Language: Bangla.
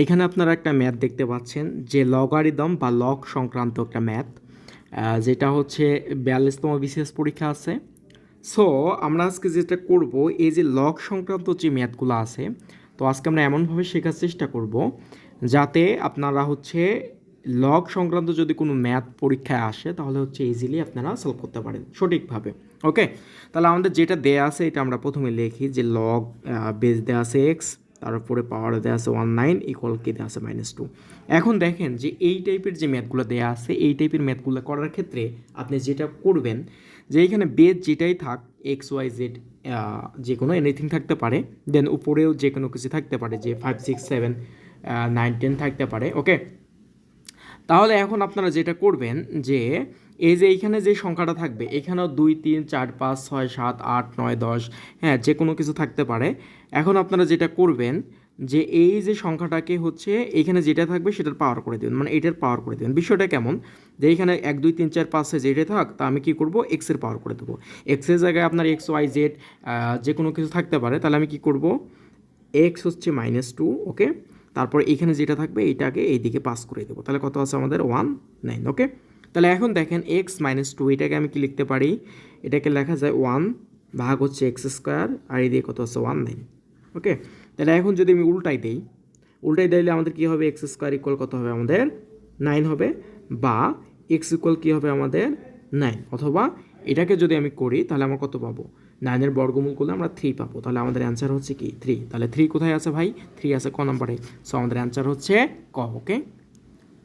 এইখানে আপনারা একটা ম্যাথ দেখতে পাচ্ছেন, যে লগারিদম বা লগ সংক্রান্ত একটা ম্যাথ যেটা হচ্ছে বিয়াল্লিশতম বিশেষ পরীক্ষা আছে। সো আমরা আজকে যেটা করব, এই যে লগ সংক্রান্ত যে ম্যাথগুলো আছে, তো আজকে আমরা এমনভাবে শেখার চেষ্টা করব, যাতে আপনারা হচ্ছে লগ সংক্রান্ত যদি কোনো ম্যাথ পরীক্ষায় আসে, তাহলে হচ্ছে ইজিলি আপনারা সলভ করতে পারেন সঠিকভাবে। ওকে তাহলে আমাদের যেটা দেয়া আছে, এটা আমরা প্রথমে লিখি, যে লগ বেস দেওয়া আছে এক্স তারপরে পাওয়ার দেওয়া আছে ওয়ান নাইন ইকুয়াল কে দেওয়া আছে মাইনাস টু এখন দেখেন যে এই টাইপের যে ম্যাথগুলো দেওয়া আছে, এই টাইপের ম্যাথগুলো করার ক্ষেত্রে আপনি যেটা করবেন, যে এইখানে বেস যেটাই থাক এক্স ওয়াই জেড যে কোনো এনিথিং থাকতে পারে দেন উপরেও যে কোনো কিছু থাকতে পারে, যে five six seven nine ten থাকতে পারে ওকে তাহলে এখন আপনারা যেটা করবেন যে, এই যে এইখানে যে সংখ্যাটা থাকবে, এখানেও দুই, তিন, চার, পাঁচ, ছয়, সাত, আট, নয়, দশ হ্যাঁ যে কোনো কিছু থাকতে পারে। এখন আপনারা যেটা করবেন যে, এই যে সংখ্যাটাকে হচ্ছে এখানে যেটা থাকবে সেটার পাওয়ার করে দেবেন মানে এটার পাওয়ার করে দেবেন। বিষয়টা কেমন? যে এইখানে এক, দুই, তিন, চার, পাঁচ যেটা থাক, তা আমি কী করব? এক্সের পাওয়ার করে দেবো। এক্সের জায়গায় আপনার এক্স ওয়াই জেড যে কোনো কিছু থাকতে পারে, তাহলে আমি কী করব? এক্স হচ্ছে মাইনাস টু ওকে তারপর এখানে যেটা থাকবে এইটাকে এইদিকে পাস করে দেবো। তাহলে কত আছে আমাদের? ওয়ান নাইন ওকে তাহলে এখন দেখেন এক্স মাইনাস টু এটাকে আমি কি লিখতে পারি? এটাকে লেখা যায় ওয়ান ভাগ হচ্ছে এক্স স্কোয়ার আর এই দিয়ে কত আছে? ওয়ান নাইন ওকে তাহলে এখন যদি আমি উল্টাই দিই, উল্টাই দিলে আমাদের কী হবে? এক্স স্কোয়ার ইকুয়াল কত হবে আমাদের? নাইন হবে, বা এক্স ইকুয়াল কী হবে আমাদের? নাইন অথবা এটাকে যদি আমি করি, তাহলে আমরা কত পাবো? নাইনের বর্গমূল করলে আমরা থ্রি পাবো। তাহলে আমাদের অ্যান্সার হচ্ছে কি? থ্রি তাহলে থ্রি কোথায় আছে ভাই? থ্রি আছে ক নম্বরে সো আমাদের অ্যান্সার হচ্ছে ক ওকে